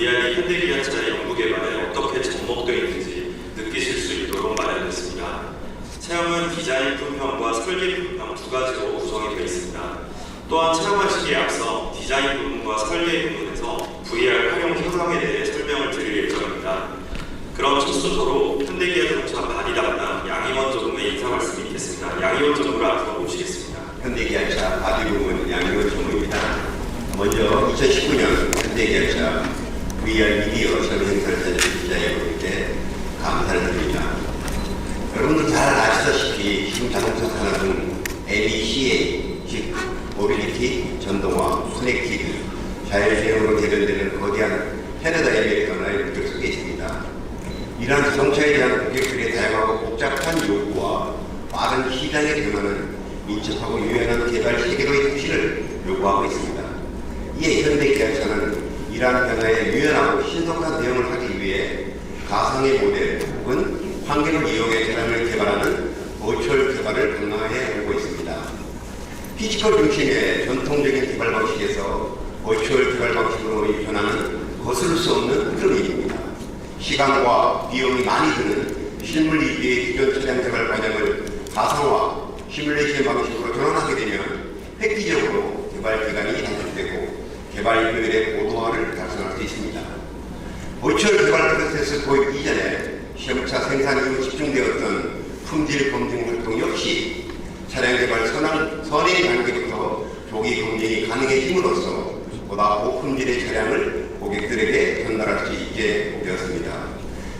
VR이 현대기아차의 연구 개발에 어떻게 접목되어 있는지 느끼실 수 있도록 마련됐습니다. 체험은 디자인 품평과 설계 품평 두 가지로 구성이 되어 있습니다. 또한 체험하시기에 앞서 디자인 부분과 설계 부분에서 VR 활용 현황에 대해 설명을 드릴 예정입니다. 그럼 첫 순서로 현대기아자동차 바디 담당 양희원 조금의 인사 말씀이 있겠습니다. 양희원 조금을 앞으로 모시겠습니다. 현대기아차 바디 부문 양효 총무입니다. 먼저 2019년 현대기아차 VR 미디어 행사를 찾아주신 기자여러분께 감사를 드립니다. 여러분들 잘 아시다시피 지금 자동차 산업은 ABCA, 즉 모빌리티, 전동화, 커넥티드, 자율주행으로 대변되는 거대한 캐나다 아메리카노의 물결 속에 있습니다. 이러한 자동차에 대한 고객들의 다양하고 복잡한 요구와 빠른 시장의 변화는 민첩하고 유연한 개발 세계로의 혁신을 요구하고 있습니다. 이에 현대기아차는 이러한 변화에 유연하고 신속한 대응을 하기 위해 가상의 모델 혹은 환경을 이용해 차량을 개발하는 버추얼 개발을 강화해 오고 있습니다. 피지컬 중심의 전통적인 개발 방식에서 버추얼 개발 방식으로 변하는 거스를 수 없는 흐름입니다. 시간과 비용이 많이 드는 실물 2D의 기존 차량 개발 과정을 가상화, 시뮬레이션 방식으로 전환하게 되면 획기적으로 개발 기간이 개발 효율의 고도화를 달성할 수 있습니다. 버추얼 개발 프로세스 도입 이전에 시험차 생산 이후 집중되었던 품질 검증 활동 역시 차량 개발 선행, 선행 단계부터 조기 검증이 가능해짐으로써 보다 고품질의 차량을 고객들에게 전달할 수 있게 되었습니다.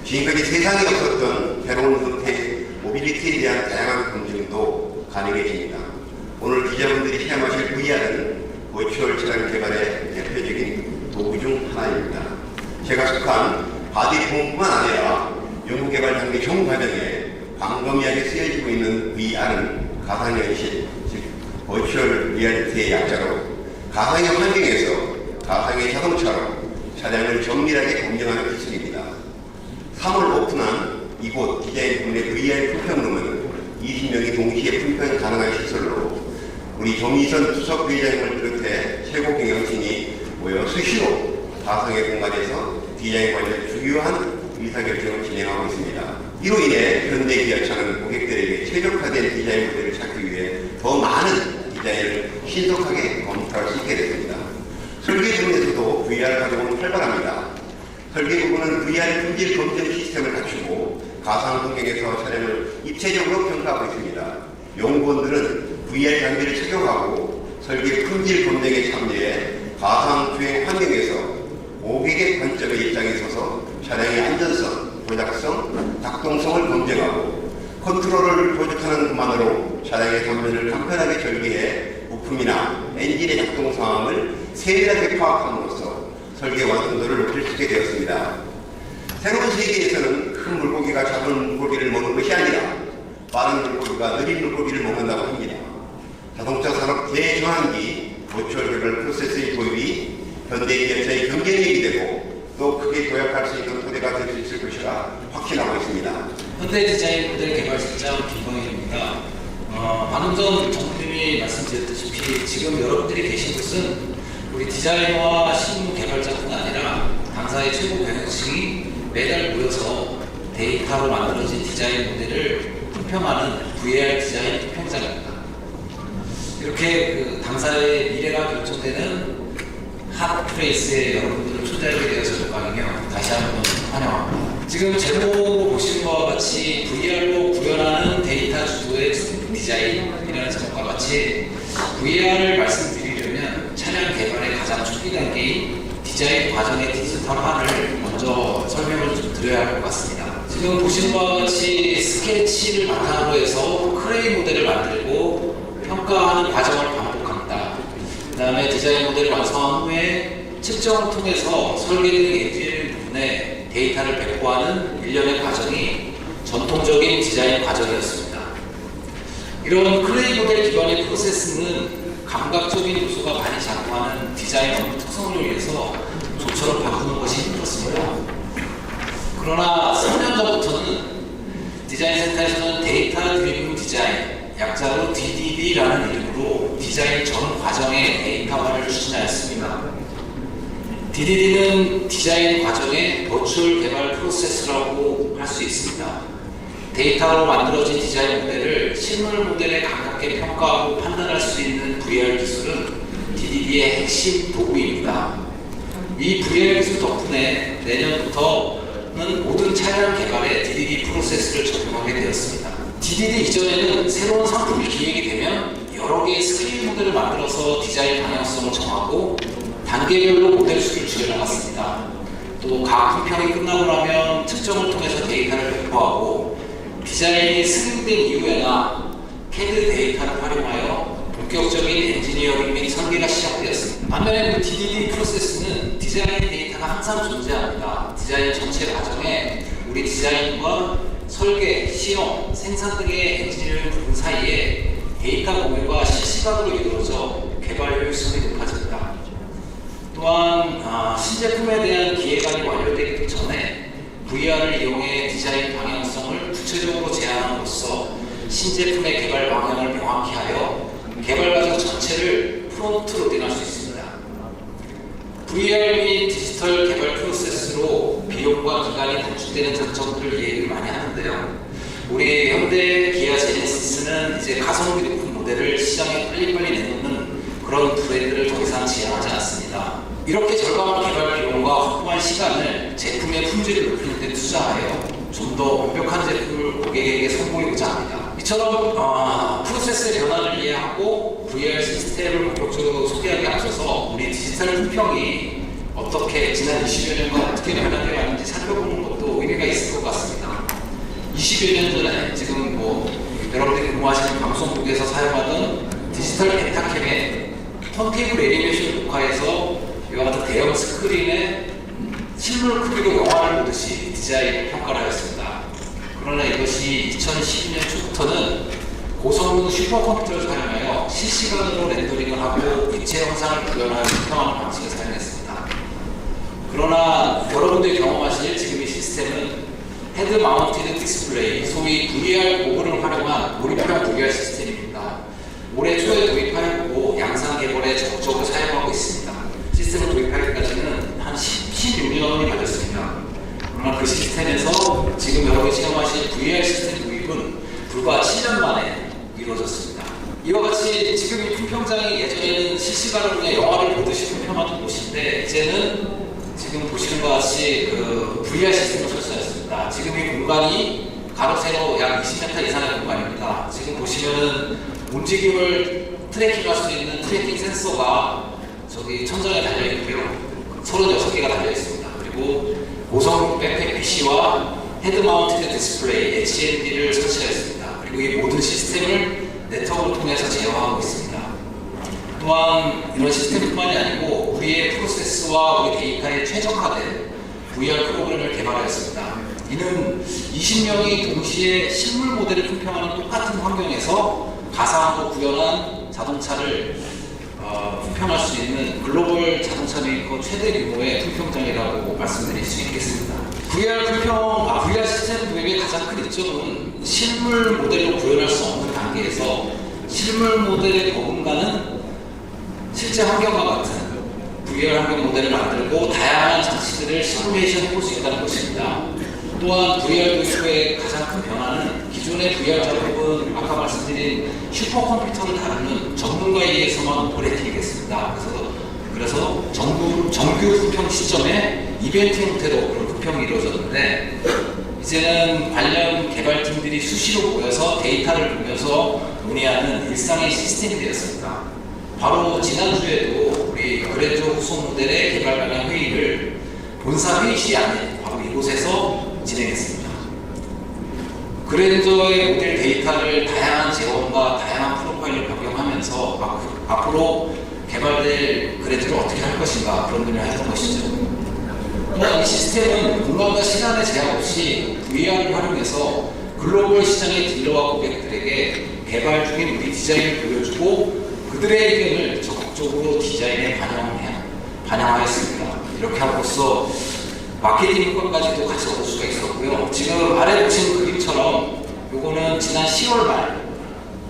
지금까지 세상에 없었던 새로운 형태의 모빌리티에 대한 다양한 검증도 가능해집니다. 오늘 기자분들이 시험하실 VR은 버추얼 차량 개발의 대표적인 도구 중 하나입니다. 제가 속한 바디 부분뿐만 아니라 연구개발 단계 전 과정에 광범위하게 쓰여지고 있는 VR은 가상현실, 즉 버추얼 리얼리티의 약자로 가상의 환경에서 가상의 자동차로 차량을 정밀하게 검증하는 기술입니다. 3월 오픈한 이곳 디자인 부문의 VR 품평룸은 20명이 동시에 품평이 가능한 시설로 우리 정의선 수석 부회장을 비롯해 최고 경영진이 모여 수시로 가상의 공간에서 디자인 관련 중요한 의사결정을 진행하고 있습니다. 이로 인해 현대 기아차는 고객들에게 최적화된 디자인 모델을 찾기 위해 더 많은 디자인을 신속하게 검토할 수 있게 됐습니다. 설계 부분에서도 VR 활용은 활발합니다. 설계 부분은 VR 품질 검증 시스템을 갖추고 가상 환경에서 차량을 입체적으로 평가하고 있습니다. 연구원들은 VR 장비를 착용하고 설계 품질 검증에 참여해 가상 주행 환경에서 고객의 관점의 입장에 서서 차량의 안전성, 조작성, 작동성을 검증하고 컨트롤을 조작하는 것만으로 차량의 단면을 간편하게 절개해 부품이나 엔진의 작동 상황을 세밀하게 파악함으로써 설계 완성도를 높일 수 있게 되었습니다. 새로운 세계에서는 큰 물고기가 작은 물고기를 먹는 것이 아니라 빠른 물고기가 느린 물고기를 먹는다고 합니다. 자동차 산업 대전환기 고철 개발 프로세스의 도입이 현대기아차의 경쟁력이 되고 또 크게 도약할 수 있는 토대가 될 수 있을 것이라 확신하고 있습니다. 현대 디자인 모델 개발 실장 김광일입니다. 어, 방금 전 정부님이 말씀드렸다시피 지금 여러분들이 계신 곳은 우리 디자이너와 실무 개발자뿐 아니라 당사의 최고 경영층이 매달 모여서 데이터로 만들어진 디자인 모델을 품평하는 VR 디자인 품평장입니다. 이렇게 그 당사의 미래가 결정되는 핫플레이스에 여러분들을 초대하게 되어서 영광이며 다시 한번 환영합니다. 지금 제목으로 보시는 것과 같이 VR로 구현하는 데이터 주도의 디자인이라는 제목과 같이 VR을 말씀드리려면 차량 개발의 가장 초기 단계인 디자인 과정의 디지털화를 먼저 설명을 좀 드려야 할 것 같습니다. 지금 보시는 것과 같이 스케치를 바탕으로 해서 크레인 모델을 만들고 평가하는 과정을 반복합니다. 그 다음에 디자인 모델을 완성한 후에 측정을 통해서 설계된 엔진 부분에 데이터를 배포하는 일련의 과정이 전통적인 디자인 과정이었습니다. 이런 클레이 모델 기반의 프로세스는 감각적인 요소가 많이 작동하는 디자인 업무 특성을 위해서 좀처럼 바꾸는 것이 힘들었습니다. 그러나 3년 전부터는 디자인 센터에서는 데이터 드리븐 디자인, 약자로 DDD라는 이름으로 디자인 전 과정의 데이터화를 추진하였습니다. DDD는 디자인 과정의 버추얼 개발 프로세스라고 할 수 있습니다. 데이터로 만들어진 디자인 모델을 실물 모델에 가깝게 평가하고 판단할 수 있는 VR 기술은 DDD의 핵심 도구입니다. 이 VR 기술 덕분에 내년부터는 모든 차량 개발에 DDD 프로세스를 적용하게 되었습니다. DDD 이전에는 새로운 상품이 기획이 되면 여러 개의 스케일 모델을 만들어서 디자인 방향성을 정하고 단계별로 모델 수를 줄여나갔습니다. 또 각 품평이 끝나고 나면 측정을 통해서 데이터를 배포하고 디자인이 승인된 이후에나 CAD 데이터를 활용하여 본격적인 엔지니어링 및 설계가 시작되었습니다. 반면에 그 DDD 프로세스는 디자인 데이터가 항상 존재합니다. 디자인 전체 과정에 우리 디자인과 설계, 시험, 생산 등의 엔지니어링 부분 사이에 데이터 공유가 실시간으로 이루어져 개발 효율성이 높아집니다. 또한 아, 신제품에 대한 기획안이 완료되기 전에 VR을 이용해 디자인 방향성을 구체적으로 제안함으로써 신제품의 개발 방향을 명확히 하여 개발 과정 전체를 프론트 로딩할 수 있습니다. VR 및 디지털 개발 프로세스로 비용과 기간이 단축되는 장점들을 얘기를 많이 하는 데요. 우리 현대 기아 제네시스는 이제 가성비 높은 모델을 시장에 빨리빨리 내놓는 그런 브랜드를 더 이상 지향하지 않습니다. 이렇게 절감한 개발 비용과 확보한 시간을 제품의 품질을 높이는 데 투자하여 좀 더 완벽한 제품을 고객에게 선보이고자 합니다. 이처럼 어, 프로세스의 변화를 이해하고 VR 시스템을 본격적으로 소개하기 앞서서 우리 디지털 품평이 어떻게 지난 20여 년간 어떻게 변화되어 왔는지 살펴보는 것도 의미가 있을 것 같습니다. 20여 년 전에 지금 뭐 여러분들이 근무하시는 방송국에서 사용하던 디지털 펜타캠의 턴테이블 애니메이션 녹화에서 이와 같은 대형 스크린에 실물 크기로 영화를 보듯이 디자인 평가를 하였습니다. 그러나 이것이 2012년 초부터는 고성능 슈퍼컴퓨터를 사용하여 실시간으로 렌더링을 하고 입체 영상을 구현하여 평하는 방식을 사용했습니다. 그러나 여러분들이 경험하실 지금 이 시스템은 헤드 마운티드 디스플레이, 소위 VR 고글을 활용한 몰입형 VR 시스템입니다. 올해 초에 도입하였고 양산 개발에 적극적으로 사용하고 있습니다. 시스템을 도입하기까지는 한 10, 16년이 걸렸습니다. 그러나 그 시스템에서 지금 여러분이 체험하실 VR 시스템 도입은 불과 7년 만에 이루어졌습니다. 이와 같이 지금 이 품평장이 예전에는 실시간으로 그냥 영화를 보듯이 품평하던 곳인데 이제는 지금 보시는 것 같이 그 VR 시스템을. 지금 이 공간이 가로 세로 약 20m 이상의 공간입니다. 지금 보시면은 움직임을 트래킹할 수 있는 트래킹 센서가 저기 천장에 달려 있고요. 36개가 달려 있습니다. 그리고 고성 백팩 PC와 헤드 마운티드 디스플레이 HMD를 설치하였습니다. 그리고 이 모든 시스템을 네트워크를 통해서 제어하고 있습니다. 또한 이런 시스템뿐만이 아니고 우리의 프로세스와 우리 데이터에 최적화된 VR 프로그램을 개발하였습니다. 이는 20명이 동시에 실물 모델을 품평하는 똑같은 환경에서 가상으로 구현한 자동차를 어, 품평할 수 있는 글로벌 자동차 메이커 최대 규모의 품평장이라고 말씀드릴 수 있겠습니다. VR 품평, 아, VR 시스템 도입의 가장 큰 이점은 실물 모델로 구현할 수 없는 단계에서 실물 모델의 버금가는 실제 환경과 같은 VR 환경 모델을 만들고 다양한 장치들을 시뮬레이션 해볼 수 있다는 것입니다. 또한 VR 도입의 가장 큰 변화는 기존의 VR 작업은 아까 말씀드린 슈퍼컴퓨터를 다루는 전문가에 의해서만 오퍼레이팅이겠습니다. 그래서 그래서 정부, 정규 품평 시점에 이벤트 형태로 그런 품평이 이루어졌는데 이제는 관련 개발팀들이 수시로 모여서 데이터를 보면서 논의하는 일상의 시스템이 되었습니다. 바로 지난주에도 우리 그랜저 후속 모델의 개발 방향 회의를 본사 회의실 안에 바로 이곳에서 진행했습니다. 그랜저의 모델 데이터를 다양한 재원과 다양한 프로파일을 변경하면서 앞- 앞으로 개발될 그랜저를 어떻게 할 것인가 그런 논의를 했던 것이죠. 또한 이 시스템은 공간과 시간의 제약 없이 VR을 활용해서 글로벌 시장의 딜러와 고객들에게 개발 중인 우리 디자인을 보여주고 그들의 의견을 적극적으로 디자인에 반영해, 반영하였습니다. 이렇게 함으로써 마케팅 효과까지도 같이 얻을 수가 있었고요. 지금 아래 보시는 그림처럼 요거는 지난 10월 말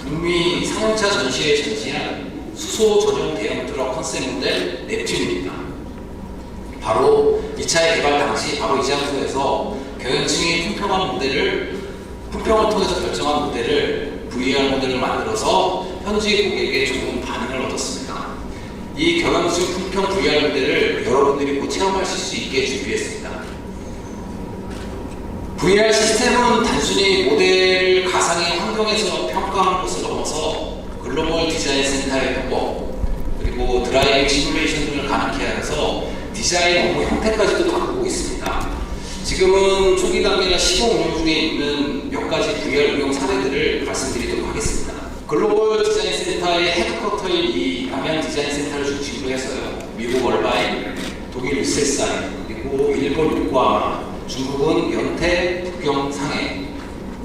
북미 상용차 전시회에 전시한 수소 전용 대형 트럭 컨셉 모델 넵튠입니다. 바로 2차의 개발 당시 바로 이 장소에서 경영층이 품평한 모델을 품평을 통해서 결정한 모델을 VR 모델을 만들어서 현지 고객에게 얻었습니다. 이 경영층 품평 VR 모델을 여러분들이 곧 체험하실 수 있게 준비했습니다. VR 시스템은 단순히 모델 가상의 환경에서 평가하는 것을 넘어서 글로벌 디자인 센터의 협업 그리고 드라이빙 시뮬레이션 등을 가능케 하여서 디자인 업무 형태까지도 바꾸고 있습니다. 지금은 초기 단계나 시공 운영 중에 있는 몇 가지 VR 응용 사례들을 말씀드리도록 하겠습니다. 글로벌 디자인 센터의 헤드쿼터인 이 남양 디자인 센터를 중심으로 해서요. 미국 얼바인, 독일 루세사인, 그리고 일본 요코하마, 중국은 연태, 북경, 상해,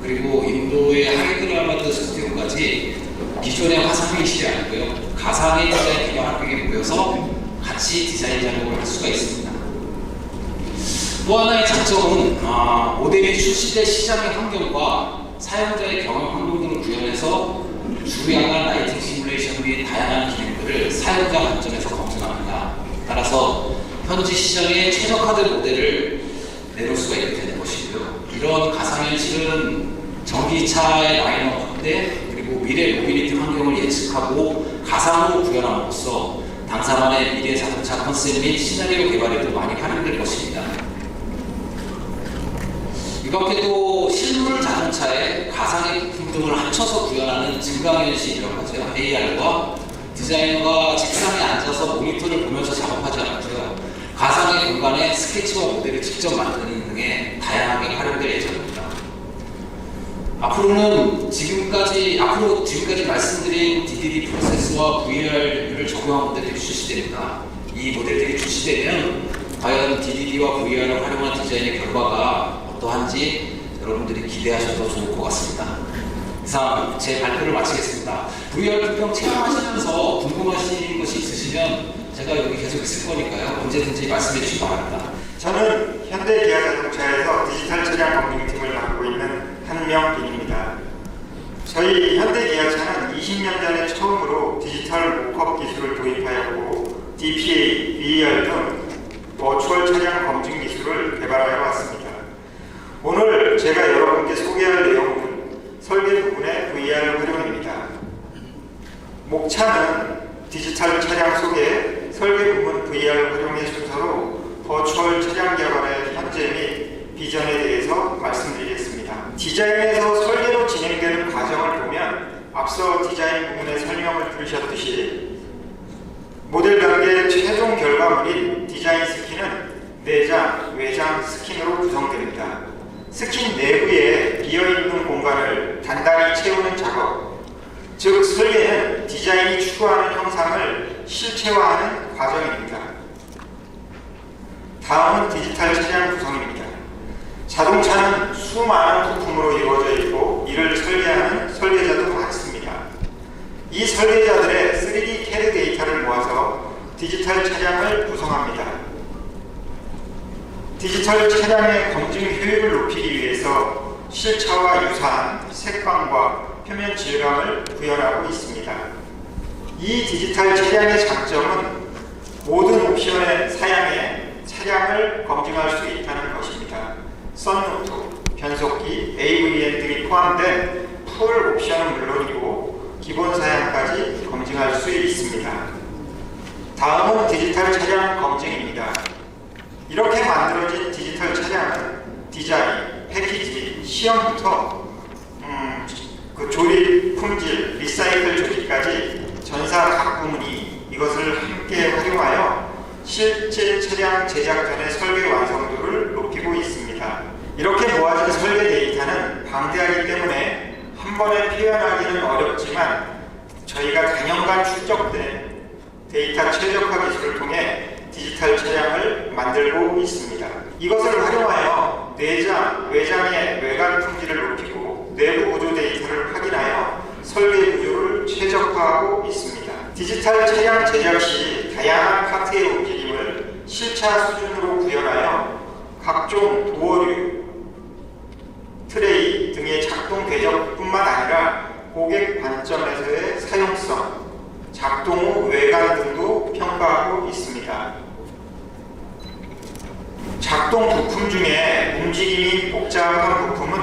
그리고 인도의 하이드라마드 스튜디오까지 기존의 화상의 실이 아니고요. 가상의 디자인 기반 환경에 모여서 같이 디자인 작업을 할 수가 있습니다. 또 하나의 장점은 아, 모델이 출시될 시장의 환경과 사용자의 경험 환경 등을 구현해서 주야간 라이팅 시뮬레이션 및 다양한 기능들을 사용자 관점에서 검증합니다. 따라서 현지 시장에 최적화된 모델을 내놓을 수가 있게 되는 것이고요. 이런 가상현실은 전기차의 라인업 확대 그리고 미래 모빌리티 환경을 예측하고 가상으로 구현함으로써 당사만의 미래 자동차 컨셉 및 시나리오 개발에도 많이 활용될 것입니다. 이렇게도 실물 자동차에 가상의 부품 등을 합쳐서 구현하는 증강현실이라고 하죠. AR과 디자이너가 책상에 앉아서 모니터를 보면서 작업하지 않고요. 가상의 공간에 스케치와 모델을 직접 만드는 등의 다양하게 활용될 예정입니다. 앞으로는 지금까지 앞으로 지금까지 말씀드린 DDD 프로세스와 VR을 적용한 모델들이 출시됩니다. 이 모델들이 출시되면 과연 DDD와 VR을 활용한 디자인의 결과가 어떠한지 여러분들이 기대하셔도 좋을 것 같습니다. 이상 제 발표를 마치겠습니다. VR 불평 체험하시면서 궁금하신 것이 있으시면 제가 여기 계속 있을 거니까요. 언제든지 말씀해 주시기 바랍니다. 저는 현대 기아 자동차에서 디지털 차량 검증팀을 맡고 있는 한명빈입니다. 저희 현대 기아차는 20년 전에 처음으로 디지털 목업 기술을 도입하였고 DPA, VR 등 버추얼 차량 검증 기술을 개발하여 왔습니다. 오늘 제가 여러분께 소개할 내용은 설계 부분의 VR 활용입니다. 목차는 디지털 차량 속에 설계 부분 VR 활용의 순서로 버추얼 차량 개발의 현재 및 비전에 대해서 말씀드리겠습니다. 디자인에서 설계로 진행되는 과정을 보면 앞서 디자인 부분의 설명을 들으셨듯이 모델 단계 최종 결과물인 디자인 스킨은 내장, 외장 스킨으로 구성됩니다. 스킨 내부에 비어있는 공간을 단단히 채우는 작업, 즉 설계는 디자인이 추구하는 형상을 실체화하는 과정입니다. 다음은 디지털 차량 구성입니다. 자동차는 수많은 부품으로 이루어져 있고 이를 설계하는 설계자도 많습니다. 이 설계자들의 3D CAD 데이터를 모아서 디지털 차량을 구성합니다. 디지털 차량의 검증 효율을 높이기 위해서 실차와 유사한 색감과 표면 질감을 구현하고 있습니다. 이 디지털 차량의 장점은 모든 옵션의 사양에 차량을 검증할 수 있다는 것입니다. 썬루프, 변속기, AVM 등이 포함된 풀 옵션은 물론이고 기본 사양까지 검증할 수 있습니다. 다음은 디지털 차량 검증입니다. 이렇게 만들어진 디지털 차량은 디자인, 패키지, 시험부터 음, 그 조립, 품질, 리사이클 조립까지 전사 각 부문이 이것을 함께 활용하여 실제 차량 제작 전의 설계 완성도를 높이고 있습니다. 이렇게 모아진 설계 데이터는 방대하기 때문에 한 번에 표현하기는 어렵지만 저희가 단연간 축적된 데이터 최적화 기술을 통해 디지털 차량을 만들고 있습니다. 이것을 활용하여 내장, 외장의 외관 품질을 높이고 내부 구조 데이터를 확인하여 설계 구조를 최적화하고 있습니다. 디지털 차량 제작 시 다양한 파트의 움직임을 실차 수준으로 구현하여 각종 도어류, 트레이 등의 작동 궤적뿐만 아니라 고객 관점에서의 사용성, 작동 후 외관 등도 평가하고 있습니다. 작동 부품 중에 움직임이 복잡한 부품은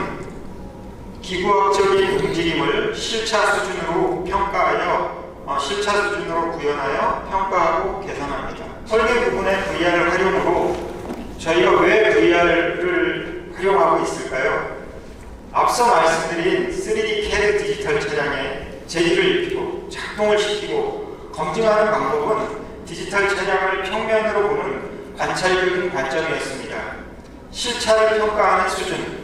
기구학적인 움직임을 실차 수준으로 평가하여 어, 실차 수준으로 구현하여 평가하고 개선합니다. 설계 부분의 VR을 활용으로 저희가 왜 VR을 활용하고 있을까요? 앞서 말씀드린 3D CAD 디지털 차량에 재질을 입히고 작동을 시키고 검증하는 방법은 디지털 차량을 평면으로 보는 관찰적인 관점이었습니다. 실차를 평가하는 수준,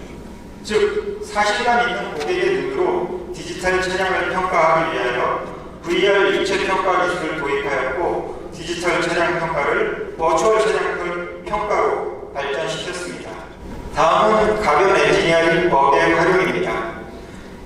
즉 사실감 있는 고객의 눈으로 디지털 차량을 평가하기 위하여 VR 입체 평가 기술을 도입하였고 디지털 차량 평가를 버추얼 차량 평가로 발전시켰습니다. 다음은 가변 엔지니어링 버그의 활용입니다.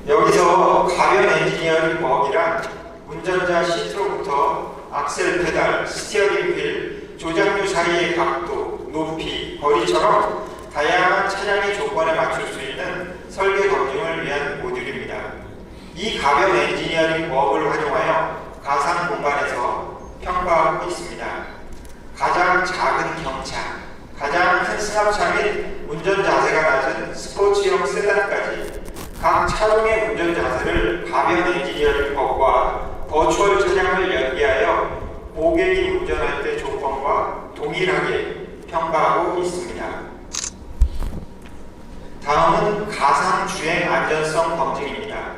여기서 가변 엔지니어링 버그란 운전자 시트로부터 악셀 페달, 스티어링 휠, 조작류 사이의 각도, 높이, 거리처럼 다양한 차량의 조건에 맞출 수 있는 설계 검증을 위한 모듈입니다. 이 가변 엔지니어링 버그를 활용하여 가상 공간에서 평가하고 있습니다. 가장 작은 경차, 가장 큰 승합차 및 운전 자세가 낮은 스포츠형 세단까지 각 차종의 운전 자세를 가변 엔지니어링 버그와 버추얼 차량을 연계하여 고객이 운전할 때 조건과 동일하게 평가하고 있습니다. 다음은 가상 주행 안전성 검증입니다.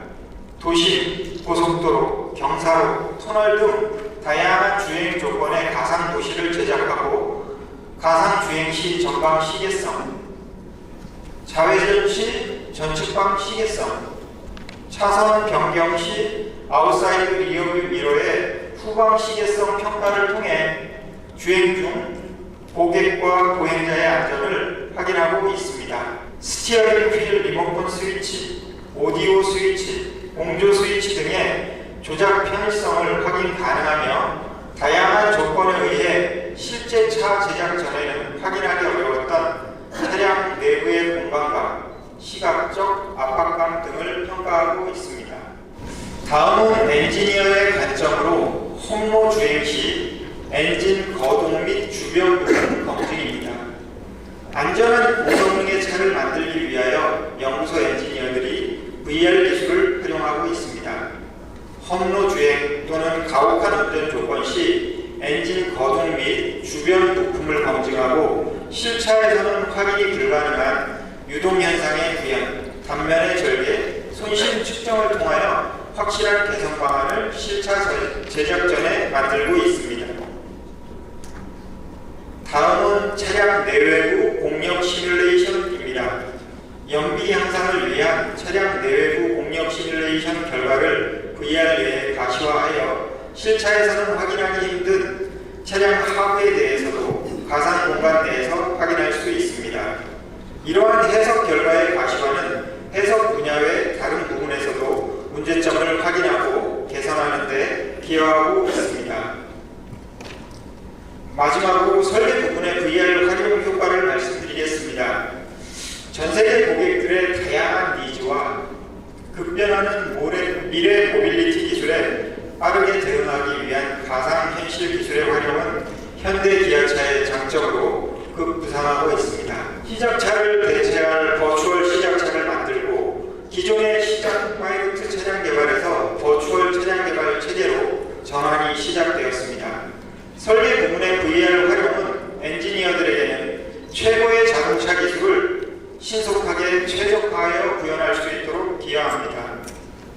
도심, 고속도로, 경사로, 터널 등 다양한 주행 조건의 가상 도시를 제작하고 가상 주행 시 전방 시계성, 자회전 시 전측방 시계성, 차선 변경 시 아웃사이드 리어뷰 미러의 후방 시계성 평가를 통해 주행 중 고객과 보행자의 안전을 확인하고 있습니다. 스티어링 휠 리모컨 스위치, 오디오 스위치, 공조 스위치 등의 조작 편의성을 확인 가능하며 다양한 조건에 의해 실제 차 제작 전에는 확인하기 어려웠던 차량 내부의 공간과 시각적 압박감 등을 평가하고 있습니다. 다음은 엔지니어의 관점으로 홈로 주행 시 엔진 거동 및 주변 부분 검증입니다. 안전한 고성능의 차를 만들기 위하여 연구소 엔지니어들이 VR 기술을 활용하고 있습니다. 험로 주행 또는 가혹한 운전 조건 시 엔진 거동 및 주변 부품을 검증하고 실차에서는 확인이 불가능한 유동 현상의 구현, 단면의 절개, 손실 측정을 통하여 확실한 개선 방안을 실차 제- 제작 전에 만들고 있습니다. 다음은 차량 내외부 공력 시뮬레이션입니다. 연비 향상을 위한 차량 내외부 공력 시뮬레이션 결과를 VR 내에 가시화하여 실차에서는 확인하기 힘든 차량 하부에 대해서도 가상 공간 내에서 확인할 수 있습니다. 이러한 해석 결과의 가시화는 해석 분야 외 다른 부분에서도 문제점을 확인하고 개선하는 데 기여하고 있습니다. 마지막으로 설계 부분의 VR 활용 효과를 말씀드리겠습니다. 전 세계 고객들의 다양한 니즈와 급변하는 미래 모빌리티 기술에 빠르게 대응하기 위한 가상현실 기술의 활용은 현대 기아차의 장점으로 급부상하고 있습니다. 시작차를 대체할 버추얼 시작차를 만들고 기존의 시작 파이로트 차량 개발에서 버추얼 차량 개발 체계로 전환이 시작되었습니다. 설계 부분의 VR 활용은 엔지니어들에게는 최고의 자동차 기술을 신속하게 최적화하여 구현할 수 있도록 기여합니다.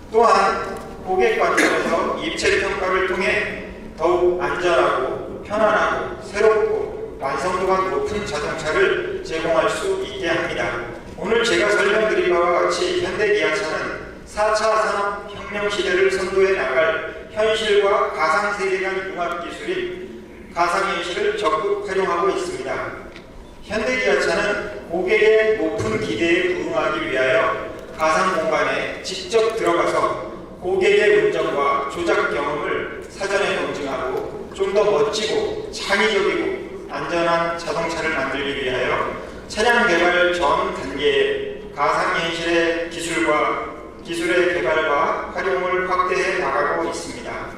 또한 고객 관점에서 입체 평가를 통해 더욱 안전하고 편안하고 새롭고 완성도가 높은 자동차를 제공할 수 있게 합니다. 오늘 제가 설명드린 바와 같이 현대 기아차는 4차 산업혁명 시대를 선도해 나갈 현실과 가상세계관 융합 기술인 가상현실을 적극 활용하고 있습니다. 현대기아차는 고객의 높은 기대에 부응하기 위하여 가상 공간에 직접 들어가서 고객의 운전과 조작 경험을 사전에 검증하고 좀 더 멋지고 창의적이고 안전한 자동차를 만들기 위하여 차량 개발 전 단계에 가상현실의 기술과 기술의 개발과 활용을 확대해 나가고 있습니다.